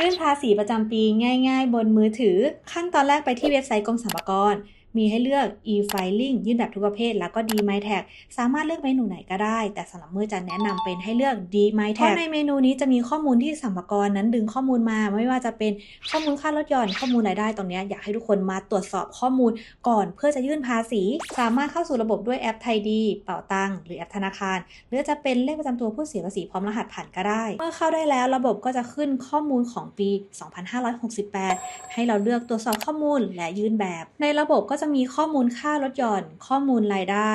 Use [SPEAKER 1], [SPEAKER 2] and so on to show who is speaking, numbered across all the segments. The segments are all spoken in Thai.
[SPEAKER 1] ยื่นภาษีประจำปีง่าย ๆ บนมือถือ ขั้นตอนแรกไปที่เว็บไซต์กรมสรรพากร มีให้เลือก e-filing ยื่นแบบทุกประเภท แล้วก็ d-myTag สามารถเลือกเมนูไหนก็ได้ แต่สำหรับเมื่อจะแนะนำเป็นให้เลือก d-myTag เพราะในเมนูนี้จะมีข้อมูลที่สรรพากรนั้นดึงข้อมูลมา ไม่ว่าจะเป็นข้อมูลค่ารถยนต์ข้อมูลรายได้ตรงนี้อยากให้ทุกคนมาตรวจสอบข้อมูลก่อนเพื่อจะยื่นภาษี สามารถเข้าสู่ระบบด้วยแอปไทยดี เป่าตังหรือแอปธนาคาร หรือจะเป็นเลขประจำตัวผู้เสียภาษีพร้อมรหัสผ่านก็ได้ เมื่อเข้าได้แล้วระบบก็จะขึ้นข้อมูลของปี 2568 ให้เราเลือกตรวจสอบข้อมูลและยื่นแบบ ในระบบก็จะมีข้อมูลค่ารถยนต์ข้อมูลรายได้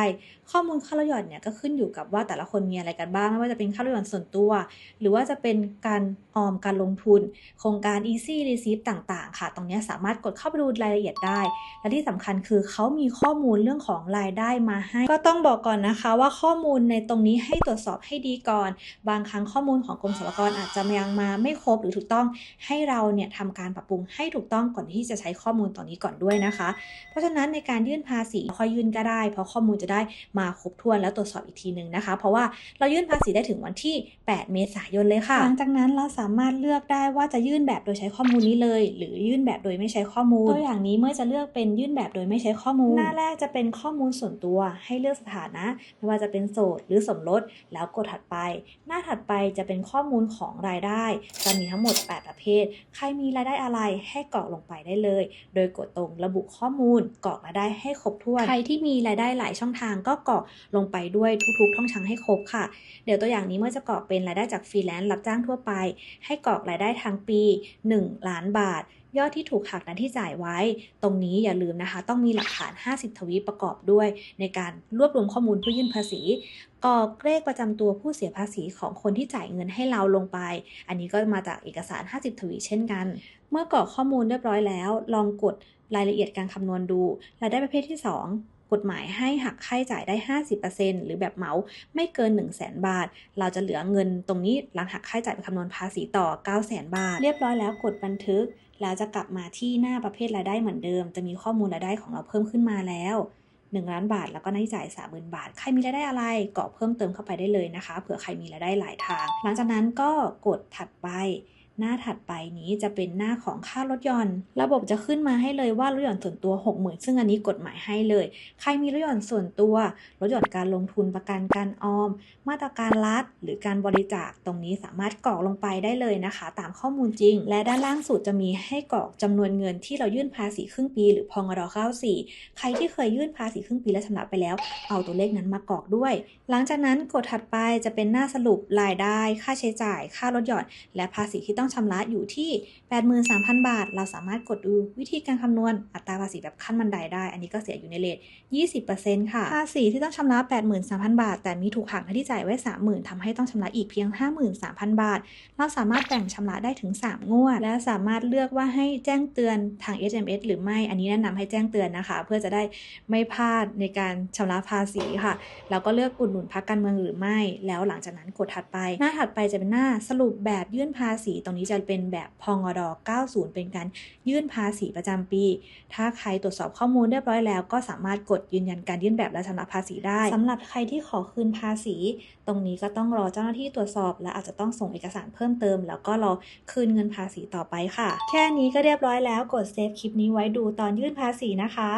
[SPEAKER 1] ข้อมูลค่ารถยนต์เนี่ยก็ขึ้นอยู่กับว่าแต่ละคนมีอะไรกันบ้างไม่ว่าจะเป็นค่ารถยนต์ส่วนตัว หรือว่าจะเป็นการออมการลงทุน โครงการ easy receipt ต่างๆ ค่ะ ตรงนี้สามารถกดเข้าไปดูรายละเอียดได้ และที่สำคัญคือเขามีข้อมูลเรื่องของรายได้มาให้ ก็ต้องบอกก่อนนะคะว่าข้อมูลในตรงนี้ให้ตรวจสอบให้ดีก่อน บางครั้งข้อมูลของกรมสรรพากรอาจจะยังมาไม่ครบหรือถูกต้องให้เราเนี่ยทำการปรับปรุงให้ถูกต้องก่อนที่จะใช้ข้อมูลตอนนี้ก่อนด้วยนะคะ เพราะฉะนั้นในการยื่นภาษีค่อยยื่นก็ได้ เพราะข้อมูลจะได้มาครบถ้วนแล้วตรวจสอบอีกทีหนึ่งนะคะ เพราะว่าเรายื่นภาษีได้ถึงวันที่ 8 เมษายนเลยค่ะ หลังจากนั้นเราสามารถเลือกได้ว่าจะยื่นแบบโดยใช้ข้อมูลนี้เลย หรือยื่นแบบโดยไม่ใช้ข้อมูลตัวอย่างนี้เมื่อจะเลือกเป็นยื่นแบบโดยไม่ใช้ข้อมูล หน้าแรกจะเป็นข้อมูลส่วนตัว ให้เลือกสถานะ ไม่ว่าจะเป็นโสดหรือสมรสแล้วกดถัดไป หน้าถัดไปจะเป็นข้อมูลของรายได้ จะมีทั้งหมด 8 ประเภท ใครมีรายได้อะไรให้กรอกลงไปได้เลย โดยกดตรงระบุข้อมูลกรอกรายได้ให้ครบถ้วน ใครที่มีรายได้หลายช่องทางก็กรอกลงไปด้วยทุกๆช่องทางให้ครบค่ะ เดี๋ยวตัวอย่างนี้เมื่อจะกรอกเป็นรายได้จากฟรีแลนซ์รับจ้างทั่วไป ให้กรอกรายได้ทางปี 1 ล้านบาท ยอดที่ถูกหักนั้นที่จ่ายไว้ ตรงนี้อย่าลืมนะคะ ต้องมีหลักฐาน 50 ทวีประกอบด้วย ในการรวบรวมข้อมูลผู้ยื่นภาษีกรอกเลขประจำตัวผู้เสียภาษีของคนที่จ่ายเงินให้เราลงไป อันนี้ก็มาจากเอกสาร 50 ทวีเช่นกัน เมื่อกรอกข้อมูลเรียบร้อยแล้ว ลองกดรายละเอียดการคำนวณดูรายได้ประเภทที่ 2กฎหมายให้หักค่าใช้จ่ายได้ 50%หรือแบบเหมาไม่เกิน 1 0 0 0 0แบาท เราจะเหลือเงินตรงนี้หลังหักค่าใช้จ่ายไปคำนวณภาษีต่อ 9 0 0 0 0 0 บาท เรียบร้อยแล้วกดบันทึก แล้วจะกลับมาที่หน้าประเภทรายได้เหมือนเดิม จะมีข้อมูลรายได้ของเราเพิ่มขึ้นมาแล้ว 1 ล้านบาท แล้วก็น้าใช้จ่าย30,000 บาท ใครมีรายได้อะไรกรอเพิ่มเติมเข้าไปได้เลยนะคะ เผื่อใครมีรายได้หลายทาง หลังจากนั้นก็กดถัดไป หน้าถัดไปนี้จะเป็นหน้าของค่ารถยนต์ ระบบจะขึ้นมาให้เลยว่ารถยนต์ส่วนตัว 60,000 ซึ่งอันนี้กฎหมายให้เลย ใครมีรถยนต์ส่วนตัว รถยนต์การลงทุนประกันการออม มาตรการรัฐ หรือการบริจาคตรงนี้สามารถกรอกลงไปได้เลยนะคะ ตามข้อมูลจริง และด้านล่างสุดจะมีให้กรอกจำนวนเงินที่เรายื่นภาษีครึ่งปี หรือพองรอ94 ใครที่เคยยื่นภาษีครึ่งปีและชำระไปแล้ว เอาตัวเลขนั้นมากรอกด้วย หลังจากนั้นกดถัดไปจะเป็นหน้าสรุปรายได้ ค่าใช้จ่าย ค่ารถยนต์และภาษีที่ต้ององชำระอยู่ที่ 83,000 บาท เราสามารถกดดูวิธีการคำนวณอัตราภาษีแบบขั้นบันไดได้ อันนี้ก็เสียอยู่ในเลท20%ค่ะ ภาษีที่ต้องชำระ 83,000 บาท แต่มีถูกหักค่าที่จ่ายไว้ 30,000ทำให้ต้องชำระอีกเพียง 53,000 บาท เราสามารถแบ่งชำระได้ถึง 3 งวด และสามารถเลือกว่าให้แจ้งเตือนทาง SMS หรือไม่ อันนี้แนะนำให้แจ้งเตือนนะคะ เพื่อจะได้ไม่พลาดในการชำระภาษีค่ะแล้วก็เลือกอุดหนุนพรรคการเมืองหรือไม่ แล้วหลังจากนั้นกดถัดไป หน้าถัดไปจะเป็นหน้าสรุปแบบยื่นภาษีตรงนี้จะเป็นแบบพงอด90 เป็นการยื่นภาษีประจำปี ถ้าใครตรวจสอบข้อมูลเรียบร้อยแล้ว ก็สามารถกดยืนยันการยื่นแบบและชำระภาษีได้สำหรับใครที่ขอคืนภาษี ตรงนี้ก็ต้องรอเจ้าหน้าที่ตรวจสอบ และอาจจะต้องส่งเอกสารเพิ่มเติม แล้วก็รอคืนเงินภาษีต่อไปค่ะ แค่นี้ก็เรียบร้อยแล้วกดเซฟคลิปนี้ไว้ดูตอนยื่นภาษีนะคะ